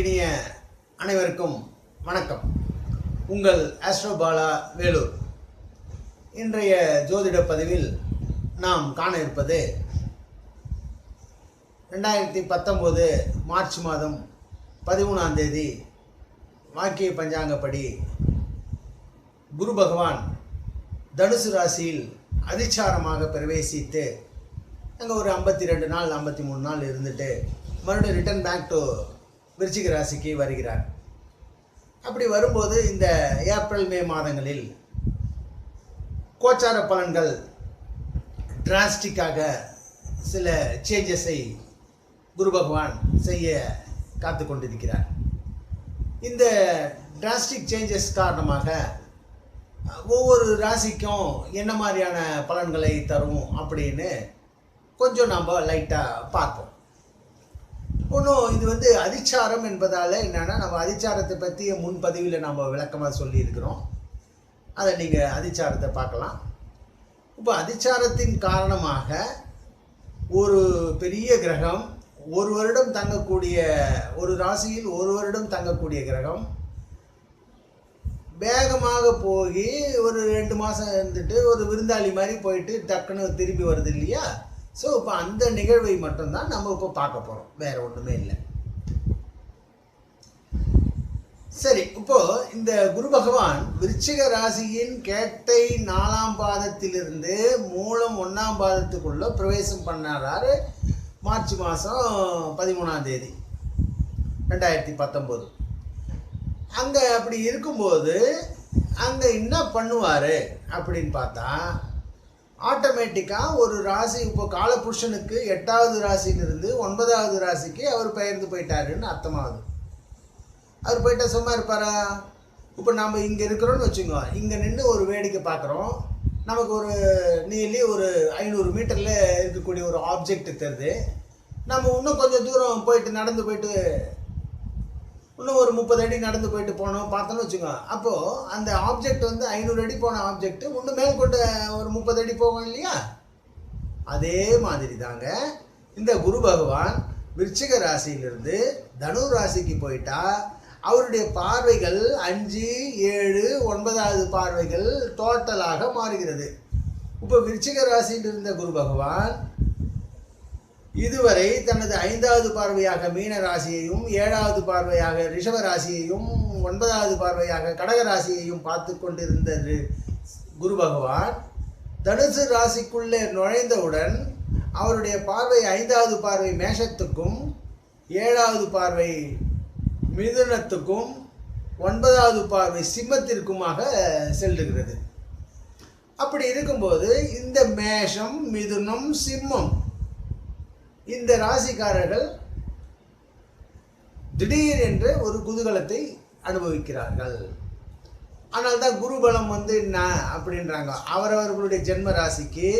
அன்பிற்கினிய அனைவருக்கும் வணக்கம். உங்கள் ஆஸ்ட்ரோபாலா வேலூர். இன்றைய ஜோதிட பதிவில் நாம் காண இருப்பது ரெண்டாயிரத்தி பத்தொம்போது மார்ச் மாதம் பதிமூணாம் தேதி வாக்கிய பஞ்சாங்கப்படி குரு பகவான் தனுசு ராசியில் அதிச்சாரமாக பிரவேசித்து அங்கே ஒரு ஐம்பத்தி ரெண்டு நாள் ஐம்பத்தி மூணு நாள் இருந்துட்டு மறுபடியும் ரிட்டர்ன் பேக் டு விருச்சிக ராசிக்கு வருகிறார். அப்படி வரும்போது இந்த ஏப்ரல் மே மாதங்களில் கோச்சார பலன்கள் டிராஸ்டிக்காக சில சேஞ்சஸை குரு பகவான் செய்ய காத்து கொண்டிருக்கிறார். இந்த டிராஸ்டிக் சேஞ்சஸ் காரணமாக ஒவ்வொரு ராசிக்கும் என்ன மாதிரியான பலன்களை தரும் அப்படின்னு கொஞ்சம் நம்ம லைட்டாக பார்ப்போம். ஒன்றும் இது வந்து அதிச்சாரம் என்பதால் என்னென்னா நம்ம அதிச்சாரத்தை பற்றிய முன்பதிவில் நம்ம விளக்கமாக சொல்லியிருக்கிறோம். அதை நீங்கள் அதிச்சாரத்தை பார்க்கலாம். இப்போ அதிச்சாரத்தின் காரணமாக ஒரு பெரிய கிரகம் ஒரு வருடம் தங்கக்கூடிய ஒரு ராசியில் ஒரு வருடம் தங்கக்கூடிய கிரகம் வேகமாக போய் ஒரு ரெண்டு மாதம் இருந்துட்டு ஒரு விருந்தாளி மாதிரி போயிட்டு டக்குன்னு திரும்பி வருது இல்லையா? ஸோ இப்போ அந்த நிகழ்வை மட்டும்தான் நம்ம இப்போ பார்க்க போகிறோம் வேற ஒன்றுமே இல்லை. சரி இப்போ இந்த குரு பகவான் விருச்சிக ராசியின் கேட்டை நாலாம் பாதத்திலிருந்து மூலம் ஒன்றாம் பாதத்துக்குள்ள பிரவேசம் பண்ணாராரு மார்ச் மாதம் பதிமூணாம் தேதி ரெண்டாயிரத்தி பத்தொம்போது அங்கே அப்படி இருக்கும்போது அங்கே என்ன பண்ணுவார் அப்படின்னு பார்த்தா ஆட்டோமேட்டிக்காக ஒரு ராசி இப்போ காலபுருஷனுக்கு எட்டாவது ராசியிலிருந்து ஒன்பதாவது ராசிக்கு அவர் பெயர்ந்து போயிட்டாருன்னு அர்த்தமாகுது. அவர் போயிட்டா சும்மா இருப்பாரா? இப்போ நம்ம இங்கே இருக்கிறோன்னு வச்சுக்கோ இங்கே நின்று ஒரு வேடிக்கை பார்க்குறோம். நமக்கு ஒரு நீலி ஒரு ஐநூறு மீட்டரில் இருக்கக்கூடிய ஒரு ஆப்ஜெக்ட் தெரியுது. நம்ம இன்னும் கொஞ்சம் தூரம் போயிட்டு நடந்து போயிட்டு இன்னும் ஒரு முப்பது அடி நடந்து போயிட்டு போனோம் பார்த்தோன்னு வச்சுக்கோ. அப்போது அந்த ஆப்ஜெக்ட் வந்து ஐநூறு அடி போன ஆப்ஜெக்ட் இன்னும் மேல் கொண்டு ஒரு முப்பது அடி போகும் இல்லையா? அதே மாதிரி தாங்க இந்த குரு பகவான் விருச்சிக ராசியிலிருந்து தனு ராசிக்கு போயிட்டா அவருடைய பார்வைகள் அஞ்சு ஏழு ஒன்பதாவது பார்வைகள் டோட்டலாக மாறுகிறது. இப்போ விருச்சிக ராசியில் இருந்த குரு பகவான் இதுவரை தனது ஐந்தாவது பார்வையாக மீன ராசியையும் ஏழாவது பார்வையாக ரிஷப ராசியையும் ஒன்பதாவது பார்வையாக கடக ராசியையும் பார்த்து கொண்டிருந்த குரு பகவான் தனுசு ராசிக்குள்ளே நுழைந்தவுடன் அவருடைய பார்வை ஐந்தாவது பார்வை மேஷத்துக்கும் ஏழாவது பார்வை மிதுனத்துக்கும் ஒன்பதாவது பார்வை சிம்மத்திற்குமாக செல்லுகிறது. அப்படி இருக்கும்போது இந்த மேஷம் மிதுனம் சிம்மம் இந்த ராசிக்காரர்கள் திடீர் என்று ஒரு குதூகலத்தை அனுபவிக்கிறார்கள். ஆனால் தான் குரு பலம் வந்து என்ன அப்படின்றாங்க. அவரவர்களுடைய ஜென்ம ராசிக்கு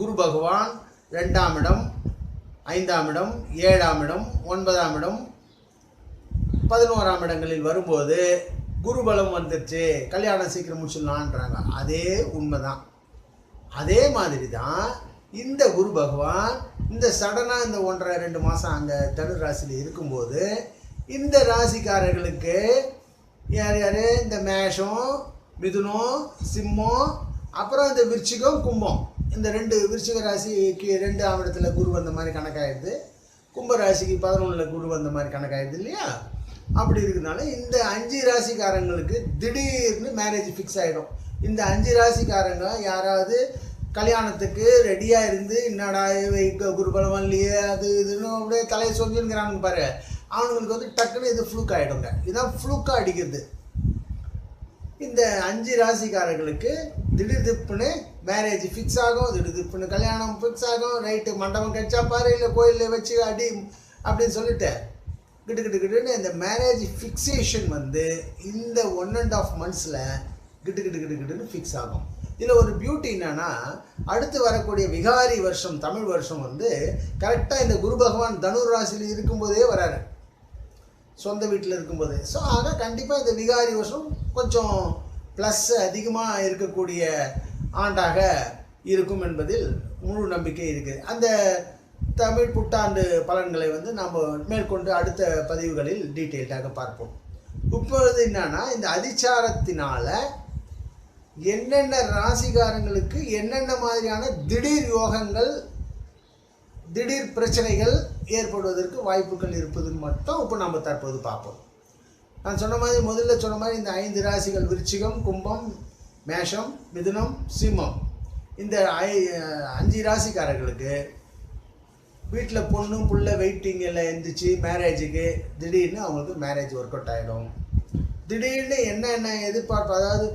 குரு பகவான் ரெண்டாம் இடம் ஐந்தாம் இடம் ஏழாம் இடம் ஒன்பதாம் இடம் பதினோராம் இடங்களில் வரும்போது குரு பலம் வந்துருச்சு. கல்யாணம் சீக்கிரம் முடிச்சிடலான்றாங்க. அதே உண்மைதான். அதே மாதிரி தான் இந்த குரு பகவான் இந்த சடனாக இந்த ஒன்றரை ரெண்டு மாதம் அங்கே தனு ராசியில் இருக்கும்போது இந்த ராசிக்காரர்களுக்கு யார் யார்? இந்த மேஷம் மிதுனம் சிம்மம் அப்புறம் இந்த விருச்சிகம் கும்பம். இந்த ரெண்டு விருச்சிக ராசிக்கு ரெண்டு ஆவணத்தில் குரு வந்த மாதிரி கணக்காயிடுது. கும்ப ராசிக்கு பதினொன்றில் குரு வந்த மாதிரி கணக்காயிடுது இல்லையா? அப்படி இருக்கிறதுனால இந்த அஞ்சு ராசிக்காரங்களுக்கு திடீர்னு மேரேஜ் ஃபிக்ஸ் ஆகிடும் இந்த அஞ்சு ராசிக்காரங்க யாராவது கல்யாணத்துக்கு ரெடியாக இருந்து என்னடா வைக்க குருபலம் இல்லையே அது இதுன்னு அப்படியே தலையை சொல்லிங்கிறானுங்க பாரு. அவனுங்களுக்கு வந்து டக்குன்னு இது ஃப்ளூக் ஆகிடுங்க இதுதான் ஃப்ளூக்காக அடிக்கிறது. இந்த அஞ்சு ராசிக்காரர்களுக்கு திடீர் திப்புன்னு மேரேஜ் ஃபிக்ஸ் ஆகும் திடீர் திப்புன்னு கல்யாணம் ஃபிக்ஸ் ஆகும் ரைட்டு மண்டபம் கட்சா பாரு இல்லை கோயிலில் வச்சு அடி அப்படின்னு சொல்லிட்டு கிட்டு கிட்டு கிட்டுன்னு இந்த மேரேஜ் ஃபிக்ஸேஷன் வந்து இந்த ஒன் அண்ட் ஆஃப் மந்த்ஸில் கிட்டு கிட்டு கிட்டு கிட்டுன்னு ஃபிக்ஸ் ஆகும். இதில் ஒரு பியூட்டி என்னன்னா அடுத்து வரக்கூடிய விகாரி வருஷம் தமிழ் வருஷம் வந்து கரெக்டாக இந்த குரு பகவான் தனுர் ராசியில் இருக்கும்போதே வராரு. சொந்த வீட்டில் இருக்கும்போது. ஸோ ஆக கண்டிப்பாக இந்த விகாரி வருஷம் கொஞ்சம் ப்ளஸ் அதிகமாக இருக்கக்கூடிய ஆண்டாக இருக்கும் என்பதில் முழு நம்பிக்கை இருக்குது. அந்த தமிழ் புத்தாண்டு பலன்களை வந்து நம்ம மேற்கொண்டு அடுத்த பதிவுகளில் டீட்டெயில்டாக பார்ப்போம். இப்பொழுது என்னன்னா இந்த அதிச்சாரத்தினால என்னென்ன ராசிகாரங்களுக்கு என்னென்ன மாதிரியான திடீர் யோகங்கள் திடீர் பிரச்சனைகள் ஏற்படுவதற்கு வாய்ப்புகள் இருப்பதுன்னு மட்டும் இப்போ நம்ம தற்போது பார்ப்போம். நான் சொன்ன மாதிரி முதல்ல சொன்ன மாதிரி இந்த ஐந்து ராசிகள் விருச்சிகம் கும்பம் மேஷம் மிதுனம் சிம்மம். இந்த ஐ அஞ்சு ராசிக்காரர்களுக்கு வீட்டில் பொண்ணு புள்ள வெயிட்டிங் எல்லாம் எழுந்திரிச்சு மேரேஜுக்கு திடீர்னு அவங்களுக்கு மேரேஜ் ஒர்க் அவுட் ஆகிடும் திடீர்னு என்னென்ன எதிர்பார்ப்பு அதாவது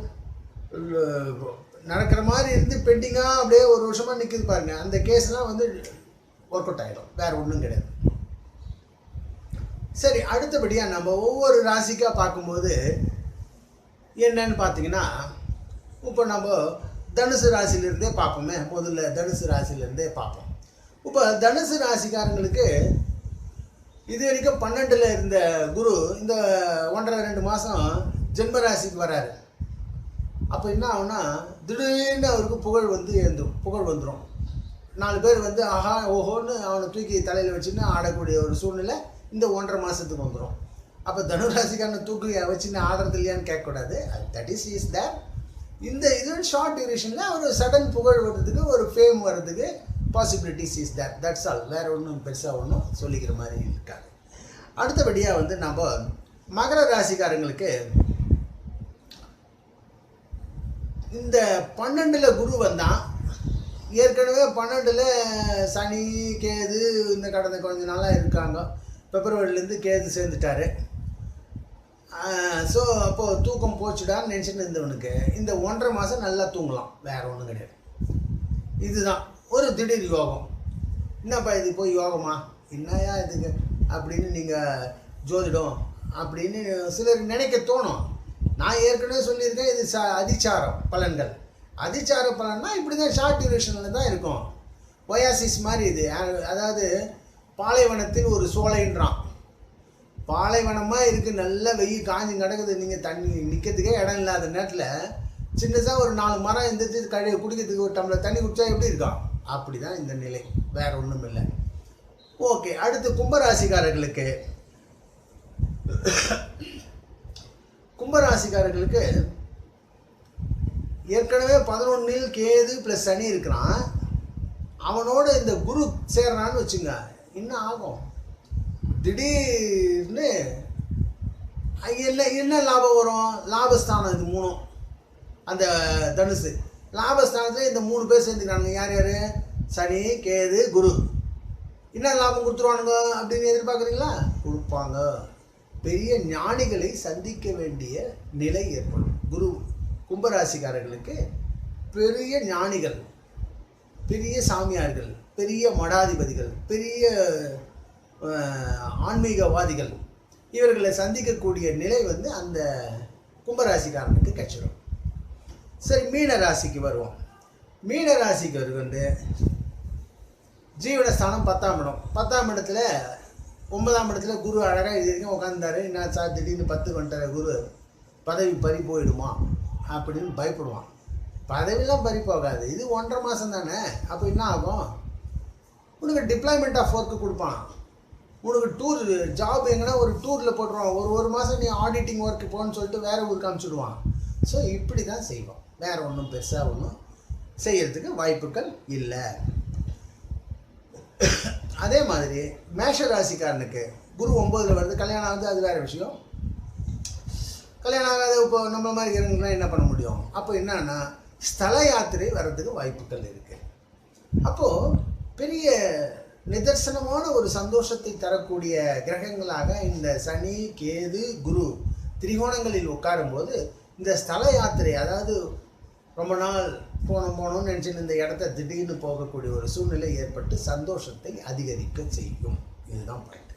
நடக்கிற மாதிரி இருந்து பெண்டிங்காக அப்படியே ஒரு வருஷமாக நிற்கிது பாருங்க. அந்த கேஸ்லாம் வந்து ஒர்க் அவுட் ஆகிடும் வேறு ஒன்றும் கிடையாது. சரி அடுத்தபடியாக நம்ம ஒவ்வொரு ராசிக்காக பார்க்கும்போது என்னன்னு பார்த்தீங்கன்னா இப்போ நம்ம தனுசு ராசியிலிருந்தே பார்ப்போமே. முதல்ல தனுசு ராசியிலேருந்தே பார்ப்போம். இப்போ தனுசு ராசிக்காரங்களுக்கு இது வரைக்கும் பன்னெண்டில் இருந்த குரு இந்த ஒன்றரை ரெண்டு மாதம் ஜென்ம ராசிக்கு வராரு. அப்போ என்ன ஆகும்னா திடீர்னு அவருக்கு புகழ் வந்து எழுந்துரும். புகழ் வந்துடும் நாலு பேர் வந்து ஆஹா ஓஹோன்னு அவனை தூக்கி தலையில் வச்சுன்னு ஆடக்கூடிய ஒரு சூழ்நிலை இந்த ஒன்றரை மாதத்துக்கு வந்துடும் அப்போ தனுராசிக்கான தூக்கி வச்சுன்னு ஆடுறது இல்லையான்னு கேட்கக்கூடாது. தட் இஸ் இஸ் தேட் இந்த இது ஷார்ட் டியூரேஷனில் ஒரு சடன் புகழ் வர்றதுக்கு ஒரு ஃபேம் வர்றதுக்கு possibilities is that that's all வேறு ஒன்றும் பெருசாக ஒன்றும் சொல்லிக்கிற மாதிரி இருக்காது. அடுத்தபடியாக வந்து நம்ம மகர ராசிக்காரங்களுக்கு இந்த பன்னெண்டில் குரு வந்தான் ஏற்கனவே பன்னெண்டில் சனி கேது இந்த கடந்த கொஞ்ச நாளாக இருக்காங்க. பிப்ரவரிலேருந்து கேது சேர்ந்துட்டாரு. ஸோ அப்போது தூக்கம் போச்சுடான்னு நினச்சிட்டு இருந்தவனுக்கு இந்த ஒன்றரை மாதம் நல்லா தூங்கலாம். வேறு ஒன்றும் கிடையாது. இதுதான். ஒரு திடீர் யோகம். என்னப்பா இது போய் யோகமா? என்னையா இதுக்கு அப்படின்னு நீங்கள் ஜோதிடம் அப்படின்னு சிலர் நினைக்க தோணும். நான் ஏற்கனவே சொல்லியிருக்கேன் இது ச அதிச்சாரம் பலன்கள். அதிச்சார பலன்னா இப்படி தான் ஷார்ட் டியூரேஷனில் தான் இருக்கும். ஒயாசிஸ் மாதிரி இது. அதாவது பாலைவனத்தில் ஒரு சோலைன்றான். பாலைவனமாக இருக்குது நல்ல வெயில் காஞ்சி கிடக்குது. நீங்கள் தண்ணி நிற்கிறதுக்கே இடம் இல்லாத நேரத்தில் சின்னதாக ஒரு நாலு மரம் இருந்துச்சு கழி குடிக்கிறதுக்கு ஒரு டம்ளர் தண்ணி குடித்தா எப்படி இருக்கும் அப்படி தான் இந்த நிலை. வேறு ஒன்றும் இல்லை. ஓகே அடுத்து கும்பராசிக்காரர்களுக்கு. கும்பராசிக்காரர்களுக்கு ஏற்கனவே பதினொன்னில் கேது ப்ளஸ் சனி இருக்கிறான். அவனோட இந்த குரு சேர்றான்னு வச்சுங்க என்ன ஆகும். திடீர்னு என்ன என்ன லாபம் வரும்? லாபஸ்தானம் இது மூணும். அந்த தனுசு. லாபஸ்தானத்தில் இந்த மூணு பேர் சேர்ந்துக்கிறானுங்க. யார் யார்? சனி கேது குரு. என்ன லாபம் கொடுத்துருவானுங்க அப்படின்னு எதிர்பார்க்குறீங்களா? கொடுப்பாங்க. பெரிய ஞானிகளை சந்திக்க வேண்டிய நிலை ஏற்படும். குரு கும்பராசிக்காரர்களுக்கு பெரிய ஞானிகள் பெரிய சாமியார்கள் பெரிய மடாதிபதிகள் பெரிய ஆன்மீகவாதிகள் இவர்களை சந்திக்கக்கூடிய நிலை வந்து அந்த கும்பராசிக்காரனுக்கு கிடைச்சிடும் சரி மீன ராசிக்கு வருவோம். மீன ராசிக்கு வந்து ஜீவனஸ்தானம் பத்தாம் இடம். பத்தாம் இடத்துல ஒன்பதாம் இடத்துல குரு அழகாக இது வரைக்கும் உட்காந்தாரு என்ன சார் திடீர்னு பத்து வந்துட்டார் குரு. பதவி பறி போயிடுமா? அப்படின்னு பயப்படுவான். பதவிலாம் பறி போகாது. இது ஒன்றரை மாதம் தானே? அப்போ என்ன ஆகும்? உனக்கு டிப்ளாய்மெண்ட் ஆஃப் ஒர்க்கு கொடுப்பான். உனக்கு டூர் ஜாப் எங்கன்னா ஒரு டூரில் போட்டுருவான். ஒரு ஒரு மாதம் நீ ஆடிட்டிங் ஒர்க்கு போகணுன்னு சொல்லிட்டு வேறு ஊருக்கு அனுப்பிச்சுடுவான். ஸோ இப்படி தான் செய்வோம் வேறு ஒன்றும் பெருசாக ஒன்றும் செய்கிறதுக்கு வாய்ப்புகள் இல்லை. அதே மாதிரி மேஷ ராசிக்காரனுக்கு குரு ஒம்போதில் வருது கல்யாணம் ஆகுது அது வேறு விஷயம். கல்யாணம் ஆகாது இப்போ நம்ம மாதிரி இருக்கிறவங்களாம் என்ன பண்ண முடியும்? அப்போ என்னன்னா ஸ்தல யாத்திரை வர்றதுக்கு வாய்ப்புகள் இருக்கு. அப்போது பெரிய நிதர்சனமான ஒரு சந்தோஷத்தை தரக்கூடிய கிரகங்களாக இந்த சனி கேது குரு திரிகோணங்களில் உட்காரும்போது இந்த ஸ்தல யாத்திரை அதாவது ரொம்ப நாள் போனோம் போனோம்னு நினச்சின்னு இந்த இடத்த திடீர்னு போகக்கூடிய ஒரு சூழ்நிலை ஏற்பட்டு சந்தோஷத்தை அதிகரிக்க செய்யும். இதுதான் பாயிண்ட்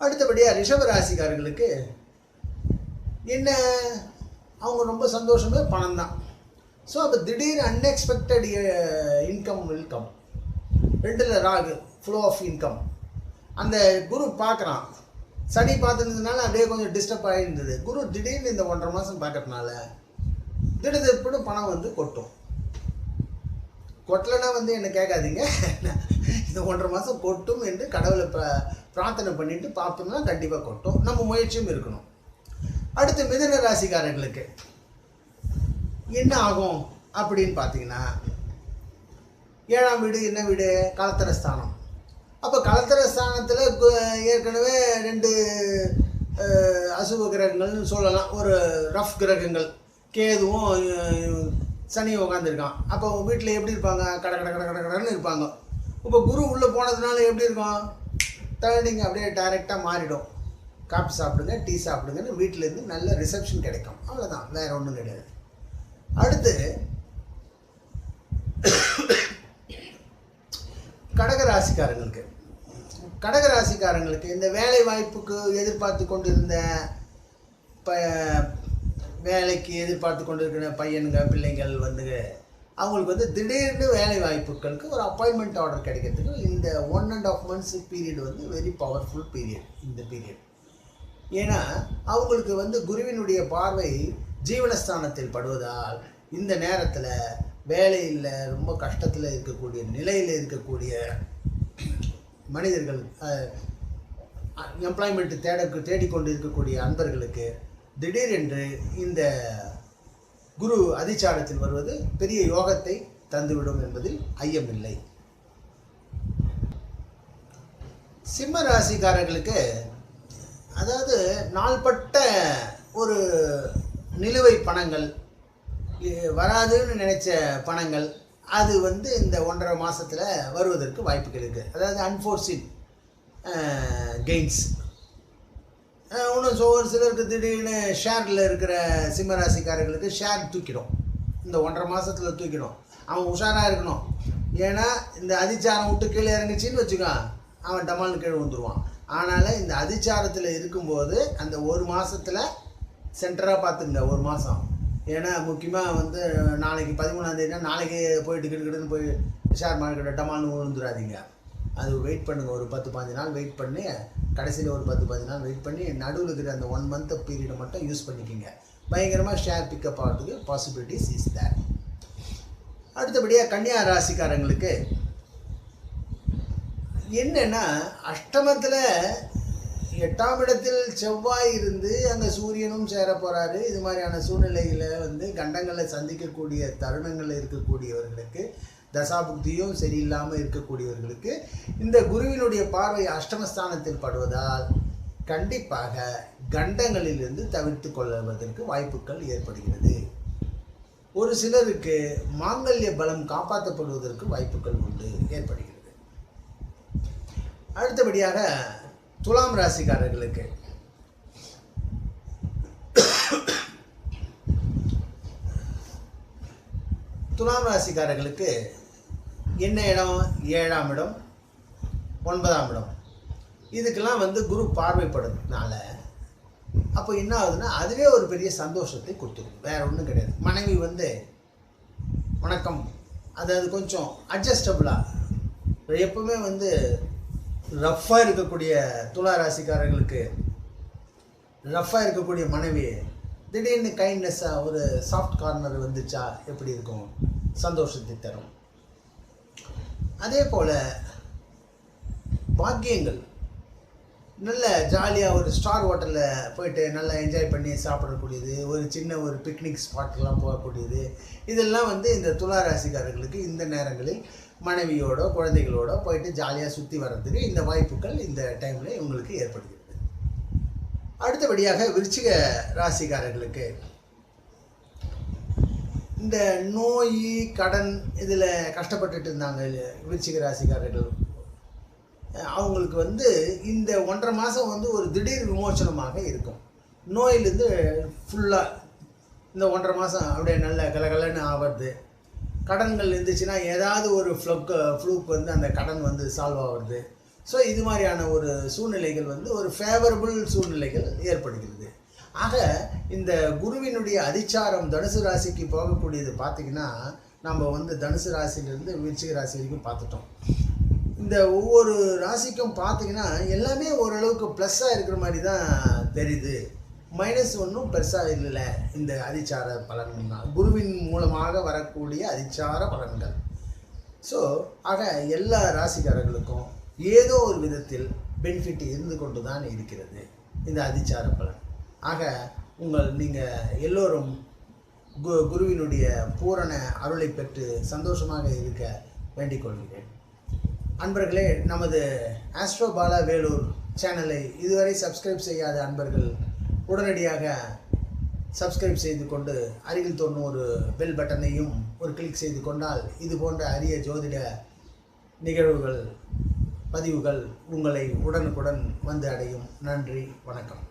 அடுத்தபடியாக ரிஷபராசிக்காரர்களுக்கு என்ன? அவங்க ரொம்ப சந்தோஷமே பணம் தான். ஸோ அப்போ திடீர் அன்எக்ஸ்பெக்டட் இன்கம் வில் கம் ரெண்டில் ராகு ஃப்ளோ ஆஃப் இன்கம் அந்த குரு பார்க்குறான். சனி பார்த்துருந்ததுனால அப்படியே கொஞ்சம் டிஸ்டர்ப் ஆகிருந்தது குரு திடீர்னு இந்த ஒன்றரை மாதம் பார்க்கறதுனால திடீர்னு பணம் வந்து கொட்டும். கொட்டலைன்னா வந்து என்ன கேட்காதீங்க. இந்த ஒன்றரை மாதம் கொட்டும் என்று கடவுளை ப பிரார்த்தனை பண்ணிட்டு பார்த்தோம்னா கண்டிப்பாக கொட்டும். நம்ம முயற்சியும் இருக்கணும். அடுத்து மிதன ராசிக்காரர்களுக்கு என்ன ஆகும் அப்படின்னு பார்த்தீங்கன்னா ஏழாம் வீடு என்ன வீடு? கலத்தரஸ்தானம் அப்போ கலத்தரஸ்தானத்தில் ஏற்கனவே ரெண்டு அசுப கிரகங்கள்னு சொல்லலாம். ஒரு ரஃப் கிரகங்கள். கேதுவும் சனி உட்காந்துருக்கான் அப்போ வீட்டில் எப்படி இருப்பாங்க? கட கட கட கட கடன்னு இருப்பாங்க. இப்போ குரு உள்ளே போனதுனால எப்படி இருக்கும்? தேர்டிங் அப்படியே டைரெக்டாக மாறிடும். காப்பி சாப்பிடுங்க டீ சாப்பிடுங்கன்னு வீட்டிலேருந்து நல்ல ரிசப்ஷன் கிடைக்கும். அவ்வளோதான் வேற ஒன்றும் கிடையாது. அடுத்து கடகராசிக்காரங்களுக்கு. கடகராசிக்காரங்களுக்கு இந்த வேலை வாய்ப்புக்கு எதிர்பார்த்து கொண்டிருந்த ப வேலைக்கு எதிர்பார்த்து கொண்டிருக்கிற பையனுங்க பிள்ளைங்கள் வந்து அவங்களுக்கு வந்து திடீர்னு வேலை வாய்ப்புகளுக்கு ஒரு அப்பாயின்மெண்ட் ஆர்டர் கிடைக்கிறதுக்கு இந்த one and half months period வந்து வெரி பவர்ஃபுல் பீரியட் இந்த பீரியட் ஏன்னா அவங்களுக்கு வந்து குருவினுடைய பார்வை ஜீவனஸ்தானத்தில் படுவதால் இந்த நேரத்தில் வேலையில் ரொம்ப கஷ்டத்தில் இருக்கக்கூடிய நிலையில் இருக்கக்கூடிய மனிதர்கள் எம்ப்ளாய்மெண்ட் தேட தேடிக்கொண்டு இருக்கக்கூடிய அன்பர்களுக்கு திடீரென்று இந்த குரு அதிச்சாரத்தில் வருவது பெரிய யோகத்தை தந்துவிடும் என்பதில் ஐயமில்லை. சிம்ம ராசிக்காரர்களுக்கு அதாவது நாள்பட்ட ஒரு நிலுவை பணங்கள் வராதுன்னு நினைச்ச பணங்கள் அது வந்து இந்த ஒன்றரை மாதத்தில் வருவதற்கு வாய்ப்புகள் இருக்குது அதாவது அன்ஃபோர்சின் கெயின்ஸ் இன்னும் so ஒரு சிலருக்கு திடீர்னு ஷேரில் இருக்கிற சிம்மராசிக்காரர்களுக்கு ஷேர் தூக்கிடும். இந்த ஒன்றரை மாதத்தில் தூக்கிடும். அவன் உஷாராக இருக்கணும். ஏன்னா இந்த அதிச்சாரம் விட்டு கீழே இறங்குச்சின்னு வச்சுக்கான் அவன் டமால்னு கீழே வந்துடுவான் ஆனாலும் இந்த அதிச்சாரத்தில் இருக்கும்போது அந்த ஒரு மாதத்தில் சென்டராக பார்த்துங்க ஒரு மாதம் ஏன்னா முக்கியமாக வந்து நாளைக்கு பதிமூணாந்தேதினா நாளைக்கு போயிட்டு கிடுக்கிடுன்னு போய் ஷேர் மார்க்கெட்டை டமால்னு விழுந்துடாதீங்க. அது வெயிட் பண்ணுங்கள் ஒரு பத்து பாஞ்சு நாள் வெயிட் பண்ணி கடைசியில் ஒரு பத்து பாஞ்சு நாள் வெயிட் பண்ணி நடுவில் இருக்கிற அந்த ஒன் மந்த் பீரியடை மட்டும் யூஸ் பண்ணிக்கிங்க. பயங்கரமாக ஷேர் பிக்கப் ஆகிறதுக்கு பாசிபிலிட்டிஸ் இஸ் தேர் அடுத்தபடியாக கன்னியா ராசிக்காரங்களுக்கு என்னென்னா அஷ்டமத்தில் எட்டாம் இடத்தில் செவ்வாய் இருந்து அங்கே சூரியனும் சேர போகிறாரு இது மாதிரியான சூழ்நிலையில் வந்து கண்டங்களை சந்திக்கக்கூடிய தருணங்களில் இருக்கக்கூடியவர்களுக்கு தசாபுக்தியும் சரியில்லாமல் இருக்கக்கூடியவர்களுக்கு இந்த குருவினுடைய பார்வை அஷ்டமஸ்தானத்தில் படுவதால் கண்டிப்பாக கண்டங்களிலிருந்து தவிர்த்து கொள்வதற்கு வாய்ப்புகள் ஏற்படுகிறது. ஒரு சிலருக்கு மாங்கல்ய பலம் காப்பாற்றப்படுவதற்கு வாய்ப்புகள் உண்டு ஏற்படுகிறது. அடுத்தபடியாக துலாம் ராசிக்காரர்களுக்கு. துலாம் ராசிக்காரர்களுக்கு என்ன இடம்? ஏழாம் இடம். ஒன்பதாம் இடம். இதுக்கெல்லாம் வந்து குரு பார்வைப்படுறதுனால அப்போ என்ன ஆகுதுன்னா அதுவே ஒரு பெரிய சந்தோஷத்தை கொடுத்துரும் வேறு ஒன்றும் கிடையாது. மனைவி வந்து வணக்கம். அதாவது கொஞ்சம் அட்ஜஸ்டபுளாக எப்பவுமே வந்து ரஃப்பாக இருக்கக்கூடிய துலா ராசிக்காரர்களுக்கு ரஃப்பாக இருக்கக்கூடிய மனைவி திடீர்னு கைண்ட்னஸ்ஸாக ஒரு சாஃப்ட் கார்னர் வந்துச்சா? எப்படி இருக்கும்? சந்தோஷத்தை தரும். அதே போல் பாக்கியங்கள். நல்ல ஜாலியாக ஒரு ஸ்டார் ஹோட்டலில் போயிட்டு நல்லா என்ஜாய் பண்ணி சாப்பிடக்கூடியது ஒரு சின்ன ஒரு பிக்னிக் ஸ்பாட்லாம் போகக்கூடியது. இதெல்லாம் வந்து இந்த துலா ராசிக்காரர்களுக்கு இந்த நேரங்களில் மனைவியோட குழந்தைகளோட போயிட்டு ஜாலியாக சுற்றி வர்றதுக்கு இந்த வாய்ப்புகள் இந்த டைமில் இவங்களுக்கு ஏற்படுகிறது. அடுத்தபடியாக விருச்சிக ராசிக்காரர்களுக்கு இந்த நோய் கடன் இதில் கஷ்டப்பட்டுட்டு இருந்தாங்க விருச்சிக ராசிக்காரர்கள். அவங்களுக்கு வந்து இந்த ஒன்றரை மாதம் வந்து ஒரு திடீர் விமோசனமாக இருக்கும். நோயிலேருந்து ஃபுல்லாக இந்த ஒன்றரை மாதம் அப்படியே நல்ல கலகலன்னு ஆவறது. கடன்கள் இருந்துச்சுன்னா ஏதாவது ஒரு ஃப்ளக் ஃப்ளூக் வந்து அந்த கடன் வந்து சால்வ் ஆகிறது ஸோ இது மாதிரியான ஒரு சூழ்நிலைகள் வந்து ஒரு ஃபேவரபிள் சூழ்நிலைகள் ஏற்படுகிறது. ஆக இந்த குருவினுடைய அதிச்சாரம் தனுசு ராசிக்கு போகக்கூடியது பார்த்தீங்கன்னா நம்ம வந்து தனுசு ராசியிலேருந்து விருச்சிக ராசி வரைக்கும் பார்த்துட்டோம். இந்த ஒவ்வொரு ராசிக்கும் பார்த்தீங்கன்னா எல்லாமே ஓரளவுக்கு ப்ளஸ்ஸாக இருக்கிற மாதிரி தான் தெரியுது. மைனஸ் ஒன்றும் பெருசாக இல்லை இந்த அதிச்சார பலன்கள் குருவின் மூலமாக வரக்கூடிய அதிச்சார பலன்கள். ஸோ ஆக எல்லா ராசிக்காரர்களுக்கும் ஏதோ ஒரு விதத்தில் பெனிஃபிட் இருந்து கொண்டு தான் இருக்கிறது இந்த அதிச்சார பலன். ஆக உங்கள் நீங்கள் எல்லோரும் கு குருவினுடைய பூரண அருளை பெற்று சந்தோஷமாக இருக்க வேண்டிக் கொள்கிறேன். அன்பர்களே நமது ஆஸ்ட்ரோ பாலா வேலூர் சேனலை இதுவரை சப்ஸ்கிரைப் செய்யாத அன்பர்கள் உடனடியாக சப்ஸ்கிரைப் செய்து கொண்டு அருகில் தோன்றும் ஒரு பெல் பட்டனையும் ஒரு கிளிக் செய்து கொண்டால் இது போன்ற அரிய ஜோதிட நிகழ்வுகள் பதிவுகள் உங்களை உடனுக்குடன் வந்து அடையும். நன்றி வணக்கம்.